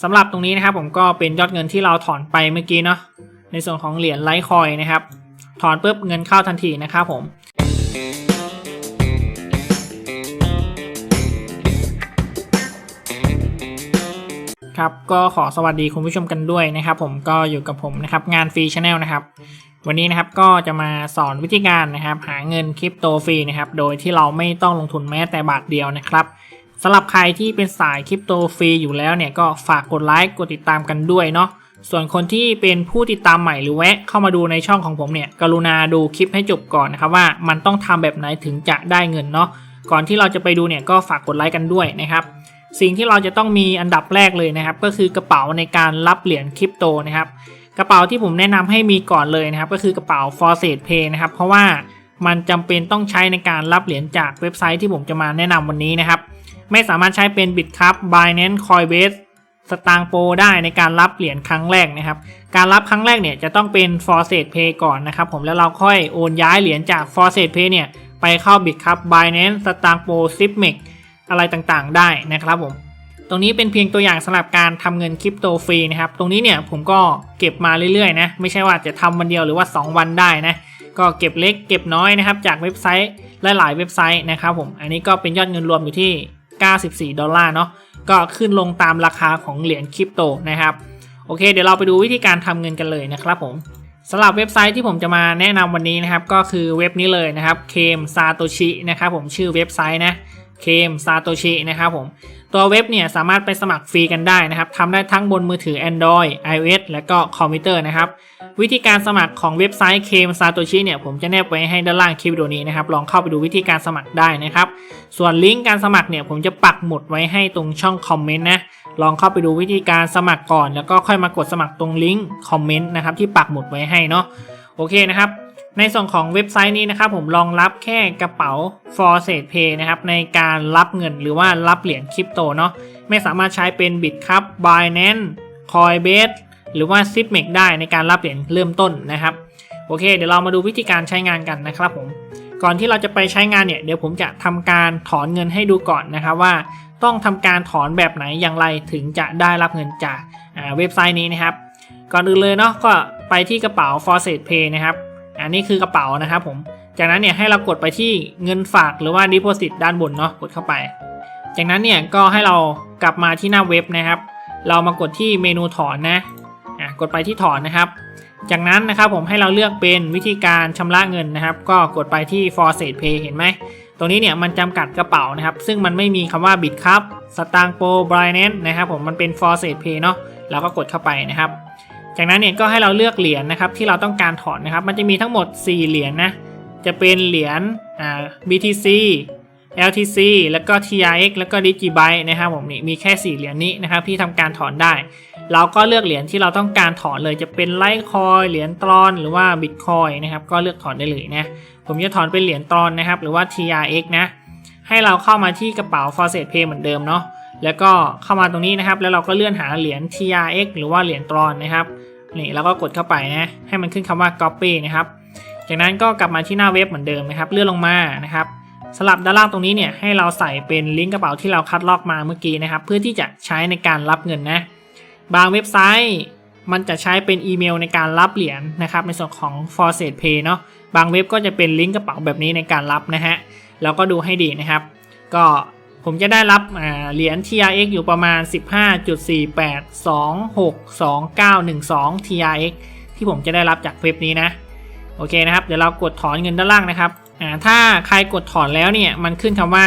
สำหรับตรงนี้นะครับผมก็เป็นยอดเงินที่เราถอนไปเมื่อกี้เนาะในส่วนของเหรียญไลท์คอยนะครับ ถอนปุ๊บเงินเข้าทันทีนะครับผมครับก็ขอสวัสดีคุณผู้ชมกันด้วยนะครับ ผมก็อยู่กับผมนะครับงานฟรีชาแนลนะครับ วันนี้นะครับก็จะมาสอนวิธีการนะครับ หาเงินคริปโตฟรีนะครับ โดยที่เราไม่ต้องลงทุนแม้แต่บาทเดียวนะครับ สำหรับใครที่เป็นสายคริปโตฟรีอยู่แล้วเนี่ยก็ฝากกดไลค์กดติดตามกันด้วยเนาะส่วนคนที่เป็นผู้ติดตามใหม่หรือแวะเข้ามาดูในช่องของผมเนี่ยกรุณาดูคลิปให้จบก่อนนะครับว่ามันต้องทำแบบไหนถึงจะได้เงินเนาะก่อนที่เราจะไปดูเนี่ยก็ฝากกดไลค์กันด้วยนะครับสิ่งที่เราจะต้องมีอันดับแรกเลยนะครับ ก็คือกระเป๋าในการรับเหรียญคริปโตนะครับกระเป๋าที่ผมแนะนำให้มีก่อนเลยนะครับ ก็คือกระเป๋า For s e t Pay นะครับเพราะว่ามันจำเป็นต้องใช้ในการรับเหรียญจากเว็บไซต์ที่ผมจะมาแนะนำวันนี้นะครับ ไม่สามารถใช้เป็น Bitcup Binance Coinbase สตางโปได้ในการรับเหรียญครั้งแรกนะครับ การรับครั้งแรกเนี่ยจะต้องเป็น f o r s e Pay ก่อนนะครับผมแล้วเราค่อยโอนย้ายเหรียญจาก f o r s e Pay เนี่ยไปเข้า Bitcup Binance สตางโป s i p m e x อะไรต่างๆ ได้นะครับผมตรงนี้เป็นเพียงตัวอย่างสำหรับการทำเงินคริปโตฟรีนะครับ ตรงนี้เนี่ยผมก็เก็บมาเรื่อยๆนะ ไม่ใช่ว่าจะทำวันเดียวหรือว่า 2 วันได้นะ ก็เก็บเล็กเก็บน้อยนะครับ จากเว็บไซต์หลายๆเว็บไซต์นะครับผม อันนี้ก็เป็นยอดเงินรวมอยู่ที่ 94 ดอลลาร์เนาะก็ขึ้นลงตามราคาของเหรียญคริปโตนะครับโอเค เดี๋ยวเราไปดูวิธีการทำเงินกันเลยนะครับผมสำหรับเว็บไซต์ที่ผมจะมาแนะนำวันนี้นะครับก็คือเว็บนี้เลยนะครับเคมซาโตชินะครับผมชื่อเว็บไซต์นะเคมซาโตชินะครับผม ตัวเว็บเนี่ยสามารถไปสมัครฟรีกันได้นะครับทำได้ทั้งบนมือถือ Android iOS และก็คอมพิวเตอร์นะครับ วิธีการสมัครของเว็บไซต์ k m Satoshi เนี่ยผมจะแนบไว้ให้ด้านล่างคลิปวิดีโอนี้นะครับ ลองเข้าไปดูวิธีการสมัครได้นะครับ ส่วนลิงก์การสมัครเนี่ยผมจะปักหมุดไว้ให้ตรงช่องคอมเมนต์นะ ลองเข้าไปดูวิธีการสมัครก่อน แล้วก็ค่อยมากดสมัครตรงลิงก์คอมเมนต์นะครับที่ปักหมุดไว้ให้เนาะ โอเคนะครับ ในส่วนของเว็บไซต์นี้นะครับผมรองรับแค่กระเป๋า for s e Pay นะครับในการรับเงินหรือว่ารับเหรียญคริปโตเนาะไม่สามารถใช้เป็น Bitcup Binance Coinbase หรือว่า s i p m e x ได้ในการรับเหรียญเริ่มต้นนะครับโอเค เดี๋ยวเรามาดูวิธีการใช้งานกันนะครับผมก่อนที่เราจะไปใช้งานเนี่ยเดี๋ยวผมจะทำการถอนเงินให้ดูก่อนนะครับว่า ต้องทำการถอนแบบไหนอย่างไรถึงจะได้รับเงินจากเว็บไซต์นี้นะครับ ก่อนอื่นเลยเนาะก็ไปที่กระเป๋า f o r s e Pay นะครับ อันนี้คือกระเป๋านะครับผม จากนั้นเนี่ยให้เรากดไปที่เงินฝากหรือว่า Deposit ด้านบนเนาะกดเข้าไป จากนั้นเนี่ยก็ให้เรากลับมาที่หน้าเว็บนะครับ เรามากดที่เมนูถอนนะอะกดไปที่ถอนนะครับ จากนั้นนะครับผมให้เราเลือกเป็นวิธีการชำระเงินนะครับ ก็กดไปที่ for s e Pay เห็นไหมตรงนี้เนี่ยมันจำกัดกระเป๋านะครับ ซึ่งมันไม่มีคำว่า Bit ครับสตางโปบรายเนนนะครับผมมันเป็น for s e Pay เนาะเราก็กดเข้าไปนะครับ จากนั้นเนี่ยก็ให้เราเลือกเหรียญนะครับที่เราต้องการถอนนะครับ มันจะมีทั้งหมด 4 เหรียญนะ จะเป็นเหรียญ BTC LTC แล้วก็ TRX แล้วก็ Digibyte นะครับผมนี่มีแค่ 4 เหรียญนี้นะครับที่ทำการถอนได้ เราก็เลือกเหรียญที่เราต้องการถอนเลยจะเป็นไลท์คอยเหรียญตรอนหรือว่า Bitcoin นะครับก็เลือกถอนได้เลยนะ ผมจะถอนเป็นเหรียญตรอนนะครับหรือว่า TRX นะ ให้เราเข้ามาที่กระเป๋า f o r s e t Pay เหมือนเดิมเนาะแล้วก็เข้ามาตรงนี้นะครับ แล้วเราก็เลื่อนหาเหรียญ TRX หรือว่าเหรียญตรอนนะครับ นี่แล้วก็กดเข้าไปนะให้มันขึ้นคำว่า copy นะครับ จากนั้นก็กลับมาที่หน้าเว็บเหมือนเดิมนะครับ เลื่อนลงมานะครับสลับด้านล่างตรงนี้เนี่ยให้เราใส่เป็นลิงก์กระเป๋าที่เราคัดลอกมาเมื่อกี้นะครับ เพื่อที่จะใช้ในการรับเงินนะ บางเว็บไซต์มันจะใช้เป็นอีเมลในการรับเหรียญนะครับ ในส่วนของ f o r s e Pay เนาะบางเว็บก็จะเป็นลิงก์กระเป๋าแบบนี้ในการรับนะฮะแล้วก็ดูให้ดีนะครับ ก็ ผมจะได้รับเหรียญ TRX อยู่ประมาณ 15.48262912 TRX ที่ผมจะได้รับจากเว็บนี้นะ โอเคนะครับ เดี๋ยวเรากดถอนเงินด้านล่างนะครับถ้าใครกดถอนแล้วเนี่ย มันขึ้นคำว่า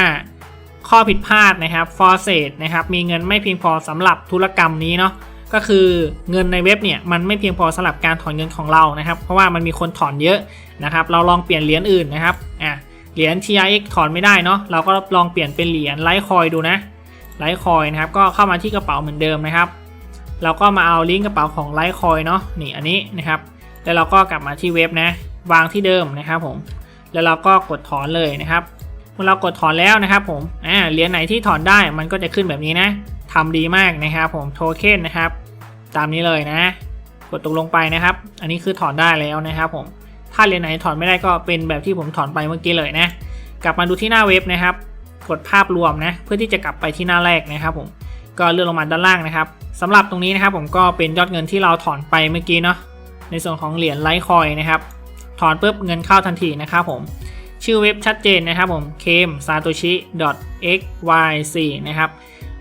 ข้อผิดพลาดนะครับ for s a t นะครับ มีเงินไม่เพียงพอสำหรับธุรกรรมนี้เนาะ ก็คือเงินในเว็บเนี่ยมันไม่เพียงพอสำหรับการถอนเงินของเรานะครับ เพราะว่ามันมีคนถอนเยอะนะครับ เราลองเปลี่ยนเหรียญอื่นนะครับ อะ เหรียญ TRX ถอนไม่ได้เนาะเราก็ลองเปลี่ยนเป็นเหรียญไลท์คอยดูนะไลท์คอยนะครับก็เข้ามาที่กระเป๋าเหมือนเดิมนะครับ เราก็มาเอาลิงก์กระเป๋าของไลท์คอยเนาะนี่อันนี้นะครับ แล้วเราก็กลับมาที่เว็บนะวางที่เดิมนะครับผมแล้วเราก็กดถอนเลยนะครับเมื่อเรากดถอนแล้วนะครับผมอ่าเหรียญไหนที่ถอนได้มันก็จะขึ้นแบบนี้นะทำดีมากนะครับผมโทเค็นนะครับ ตามนี้เลยนะ กดตกลงไปนะครับ อันนี้คือถอนได้แล้วนะครับผม ถ้าเหรียญไหนถอนไม่ได้ก็เป็นแบบที่ผมถอนไปเมื่อกี้เลยนะ กลับมาดูที่หน้าเว็บนะครับ กดภาพรวมนะ เพื่อที่จะกลับไปที่หน้าแรกนะครับผม ก็เลื่อนลงมาด้านล่างนะครับสำหรับตรงนี้นะครับผมก็เป็นยอดเงินที่เราถอนไปเมื่อกี้เนาะ ในส่วนของเหรียญไลท์คอยนะครับ ถอนปุ๊บเงินเข้าทันทีนะครับผม ชื่อเว็บชัดเจนนะครับผม k e m satoshi xyz นะครับ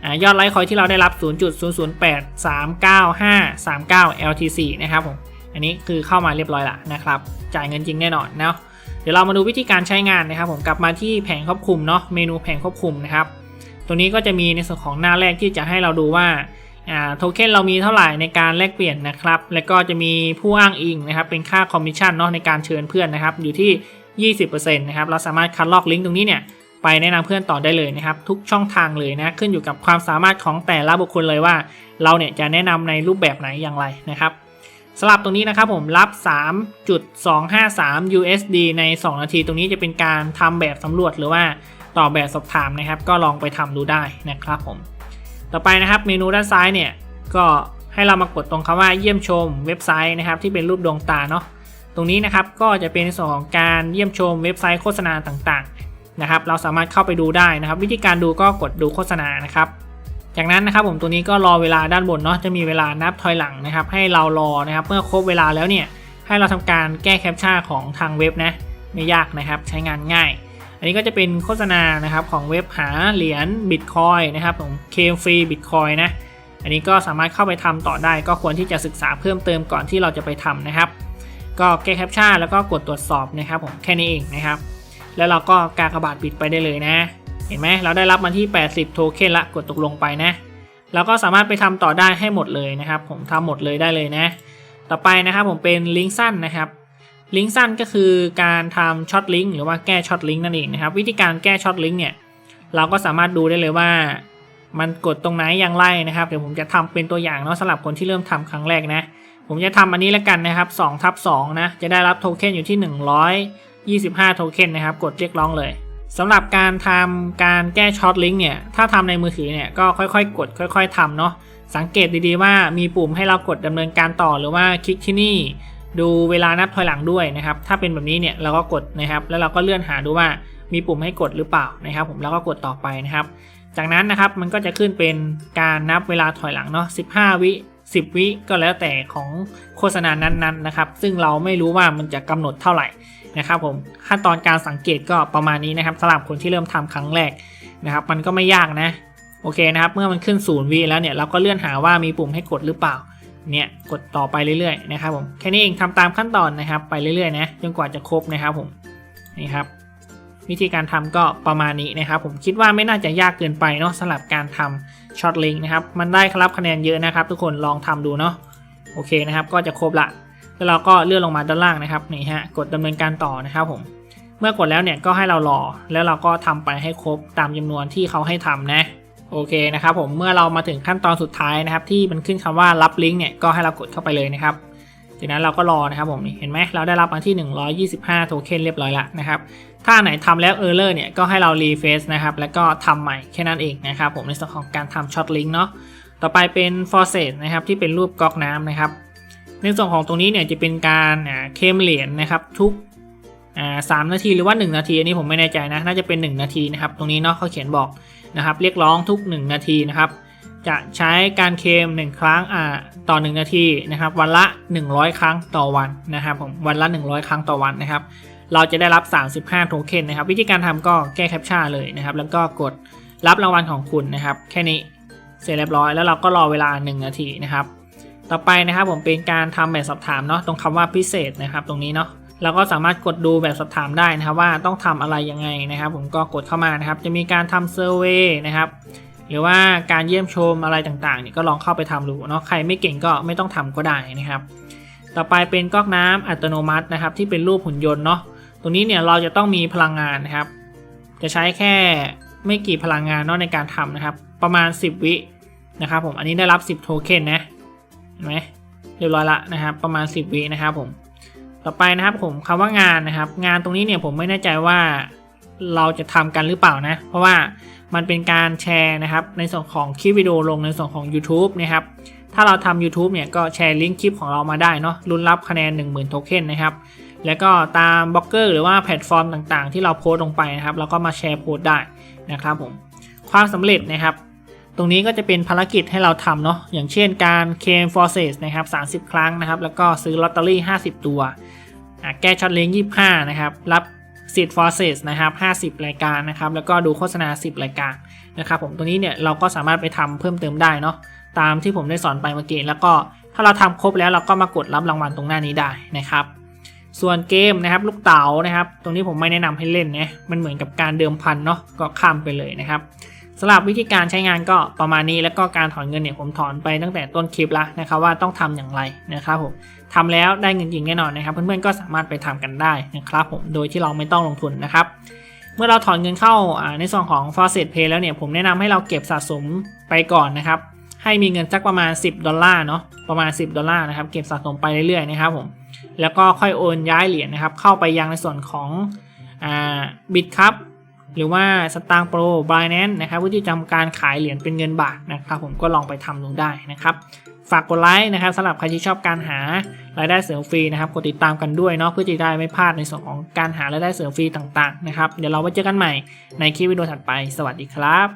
อยอดไลท์คอยที่เราได้รับ 0.00839539 LTC นะครับผม อันนี้คือเข้ามาเรียบร้อยละนะครับ จ่ายเงินจริงแน่นอนเนาะเดี๋ยวเรามาดูวิธีการใช้งานนะครับ ผมกลับมาที่แผงควบคุมเนาะเมนูแผงควบคุมนะครับตรงนี้ก็จะมีในส่วนของหน้าแรกที่จะให้เราดูว่าโทเค็นเรามีเท่าไหร่ในการแลกเปลี่ยนนะครับ แล้วก็จะมีผู้อ้างอิงนะครับ เป็นค่าคอมมิชชั่นเนาะในการเชิญเพื่อนนะครับ อยู่ที่ 20%นะครับ เราสามารถคัดลอกลิงก์ตรงนี้เนี่ยไปแนะนำเพื่อนต่อได้เลยนะครับ ทุกช่องทางเลยนะขึ้นอยู่กับความสามารถของแต่ละบุคคลเลยว่า เราเนี่ยจะแนะนำในรูปแบบไหนอย่างไรนะครับ สำหรับตรงนี้นะครับผมรับ 3.253 USD ใน 2 นาที ตรงนี้จะเป็นการทำแบบสำรวจหรือว่าตอบแบบสอบถามนะครับ ก็ลองไปทำดูได้นะครับผม ต่อไปนะครับเมนูด้านซ้ายเนี่ย ก็ให้เรามากดตรงคำว่าเยี่ยมชมเว็บไซต์นะครับ ที่เป็นรูปดวงตาเนาะ ตรงนี้นะครับก็จะเป็นส่วนของการเยี่ยมชมเว็บไซต์โฆษณาต่างๆนะครับ เราสามารถเข้าไปดูได้นะครับ วิธีการดูก็กดดูโฆษณานะครับ จากนั้นนะครับผมตัวนี้ก็รอเวลาด้านบนเนาะจะมีเวลานับถอยหลังนะครับ ให้เรารอนะครับเมื่อครบเวลาแล้วเนี่ยให้เราทำการแก้แคปชั่นของทางเว็บนะไม่ยากนะครับใช้งานง่าย อันนี้ก็จะเป็นโฆษณานะครับของเว็บหาเหรียญบิตคอยนะครับของเคมฟรีบิตคอยนะอันนี้ก็สามารถเข้าไปทำต่อได้ ก็ควรที่จะศึกษาเพิ่มเติมก่อนที่เราจะไปทำนะครับ ก็แก้แคปชั่นแล้วก็กดตรวจสอบนะครับผมแค่นี้เองนะครับ แล้วเราก็กากระบาดบิตไปได้เลยนะ เห็นไหมเราได้รับมาที่ 80 โทเค็นละกดตกลงไปนะแล้วก็สามารถไปทำต่อได้ให้หมดเลยนะครับ ผมทำหมดเลยได้เลยนะ ต่อไปนะครับผมเป็นลิงก์สั้นนะครับลิงก์สั้นก็คือการทำช็อตลิงก์หรือว่าแก้ช็อตลิงก์นั่นเองนะครับ วิธีการแก้ช็อตลิงก์เนี่ยเราก็สามารถดูได้เลยว่า มันกดตรงไหนอย่างไรนะครับเดี๋ยวผมจะทำเป็นตัวอย่างเนาะสำหรับคนที่เริ่มทำครั้งแรกนะ ผมจะทำอันนี้แล้วกันนะครับ2ทับ2นะจะได้รับโทเค็นอยู่ที่ 125 โทเค็นนะครับ กดเรียกร้องเลย สำหรับการทำการแก้ช็อตลิงก์เนี่ยถ้าทำในมือถือเนี่ยก็ค่อยๆ กด ค่อย ๆทำเนาะสังเกตดีๆว่ามีปุ่มให้เรากดดำเนินการต่อหรือว่าคลิกที่นี่ดูเวลานับถอยหลังด้วยนะครับ ถ้าเป็นแบบนี้เนี่ยเราก็กดนะครับ แล้วเราก็เลื่อนหาดูว่ามีปุ่มให้กดหรือเปล่านะครับ ผมแล้วก็กดต่อไปนะครับ จากนั้นนะครับมันก็จะขึ้นเป็นการนับเวลาถอยหลังเนาะ 15 วิ 10 วิก็แล้วแต่ของโฆษณานั้นๆนะครับ ซึ่งเราไม่รู้ว่ามันจะกำหนดเท่าไหร่นะครับผมขั้นตอนการสังเกตก็ประมาณนี้นะครับสำหรับคนที่เริ่มทำครั้งแรกนะครับ มันก็ไม่ยากนะโอเคนะครับ เมื่อมันขึ้นศูนย์วิแล้วเนี่ยเราก็เลื่อนหาว่ามีปุ่มให้กดหรือเปล่าเนี่ยกดต่อไปเรื่อยๆนะครับผมแค่นี้เองทำตามขั้นตอนนะครับ ไปเรื่อยๆนะจนกว่าจะครบนะครับผมนี่ครับวิธีการทำก็ประมาณนี้นะครับ ผมคิดว่าไม่น่าจะยากเกินไปเนาะสำหรับการทำ ช็อตลิงนะครับ มันได้ครับคะแนนเยอะนะครับ ทุกคนลองทำดูเนาะโอเคนะครับ ก็จะครบละแล้วเราก็เลื่อนลงมาด้านล่างนะครับนี่ฮะกดดำเนินการต่อนะครับผมเมื่อกดแล้วเนี่ยก็ให้เรารอแล้วเราก็ทำไปให้ครบตามจำนวนที่เขาให้ทำนะโอเคนะครับผมเมื่อเรามาถึงขั้นตอนสุดท้ายนะครับ ที่มันขึ้นคำว่ารับลิงก์เนี่ยก็ให้เรากดเข้าไปเลยนะครับ จากนั้นเราก็รอนะครับผมเห็นไหมเราได้รับมาที่ 125 โทเค็นเรียบร้อยละนะครับถ้าไหนทำแล้วเออร์เลอร์เนี่ยก็ให้เรารีเฟซนะครับแล้วก็ทำใหม่แค่นั้นเองนะครับผมในส่วนของการทำช็อตลิงก์เนาะต่อไปเป็น f o r c e t นะครับที่เป็นรูปก๊อกน้ำนะครับในส่วนของตรงนี้เนี่ยจะเป็นการเคมเหรียญนะครับทุกสามนาทีหรือว่า 1 นาทีอันนี้ผมไม่แน่ใจนะน่าจะเป็น 1 นาทีนะครับตรงนี้เนาะเขาเขียนบอกนะครับเรียกร้องทุก 1 นาทีนะครับ จะใช้การเคม 1 ครั้งอ่าต่อ 1 นาทีนะครับ วันละ 100 ครั้งต่อวันนะครับผมวันละ 100 ครั้งต่อวันนะครับ เราจะได้รับ 35 โทเค็นนะครับ วิธีการทำก็แก้แคปชั่นเลยนะครับ แล้วก็กดรับรางวัลของคุณนะครับ แค่นี้เสร็จเรียบร้อยแล้วเราก็รอเวลา 1 นาทีนะครับ ต่อไปนะครับผมเป็นการทำแบบสอบถามเนาะตรงคำว่าพิเศษนะครับ ตรงนี้เนาะเราก็สามารถกดดูแบบสอบถามได้นะครับว่าต้องทำอะไรยังไงนะครับ ผมก็กดเข้ามานะครับ จะมีการทำเซอร์เวยนะครับ หรือว่าการเยี่ยมชมอะไรต่างๆเนี่ยก็ลองเข้าไปทำดูเนาะใครไม่เก่งก็ไม่ต้องทำก็ได้นะครับ ต่อไปเป็นก๊อกน้ำอัตโนมัตินะครับ ที่เป็นรูปหุ่นยนต์เนาะตรงนี้เนี่ยเราจะต้องมีพลังงานนะครับ จะใช้แค่ไม่กี่พลังงานเนาะในการทำนะครับ ประมาณ 10 วินะครับผมอันนี้ได้รับ 10 โทเค็นนะเห็นไหมเรียบร้อยละนะครับ ประมาณ 10 วินะครับผมต่อไปนะครับผมคำว่างานนะครับ งานตรงนี้เนี่ยผมไม่แน่ใจว่า เราจะทำกันหรือเปล่านะ เพราะว่ามันเป็นการแชร์นะครับ ในส่วนของคลิปวิดีโอลงในส่วนของ YouTube นะครับ ถ้าเราทำ YouTube เนี่ยก็แชร์ลิงก์คลิปของเรามาได้เนาะรุนรับคะแนน 10,000 โทเค็นนะครับ แล้วก็ตามบล็อกเกอร์หรือว่าแพลตฟอร์มต่างๆ ที่เราโพสต์ลงไปนะครับเราก็มาแชร์โพสต์ได้นะครับผมความสำเร็จนะครับตรงนี้ก็จะเป็นภารกิจให้เราทำเนาะอย่างเช่นการเคมฟอร์เซสนะครับ 30 ครั้งนะครับ แล้วก็ซื้อลอตเตอรี่ 50 ตัว แก้ช็อตเลง25 นะครับ รับ สิทธิ์ฟอร์เซสนะครับ 50 รายการนะครับ แล้วก็ดูโฆษณา 10 รายการนะครับผมตรงนี้เนี่ยเราก็สามารถไปทำเพิ่มเติมได้เนาะตามที่ผมได้สอนไปเมื่อกี้แล้วก็ถ้าเราทำครบแล้วเราก็มากดรับรางวัลตรงหน้านี้ได้นะครับ ส่วนเกมนะครับลูกเต๋านะครับ ตรงนี้ผมไม่แนะนำให้เล่นนะมันเหมือนกับการเดิมพันเนาะก็ข้ามไปเลยนะครับ สำหรับวิธีการใช้งานก็ประมาณนี้แล้วก็การถอนเงินเนี่ยผมถอนไปตั้งแต่ต้นคลิปแล้วนะครับว่าต้องทำอย่างไรนะครับผมทำแล้วได้เงินจริงแน่นอนนะครับ เพื่อนๆก็สามารถไปทำกันได้นะครับผมโดยที่เราไม่ต้องลงทุนนะครับเมื่อเราถอนเงินเข้าในส่วนของ f a u c e t Pay แล้วเนี่ยผมแนะนำให้เราเก็บสะสมไปก่อนนะครับให้มีเงินสักประมาณ 10 ดอลลาร์เนาะประมาณ 10 ดอลลาร์นะครับเก็บสะสมไปเรื่อยๆนะครับผมแล้วก็ค่อยโอนย้ายเหรียญนะครับเข้าไปยังในส่วนของอ่าบิตครับ หรือว่าสตางค์โปรบายแนนนะครับวิธีทำการขายเหรียญเป็นเงินบาทนะครับผมก็ลองไปทำดูได้นะครับฝากกดไลค์นะครับสำหรับใครที่ชอบการหารายได้เสริมฟรีนะครับกดติดตามกันด้วยเนาะเพื่อจะได้ไม่พลาดในส่วนของการหารายได้เสริมฟรีต่างๆนะครับเดี๋ยวเราไว้เจอกันใหม่ในคลิปวิดีโอถัดไป สวัสดีครับ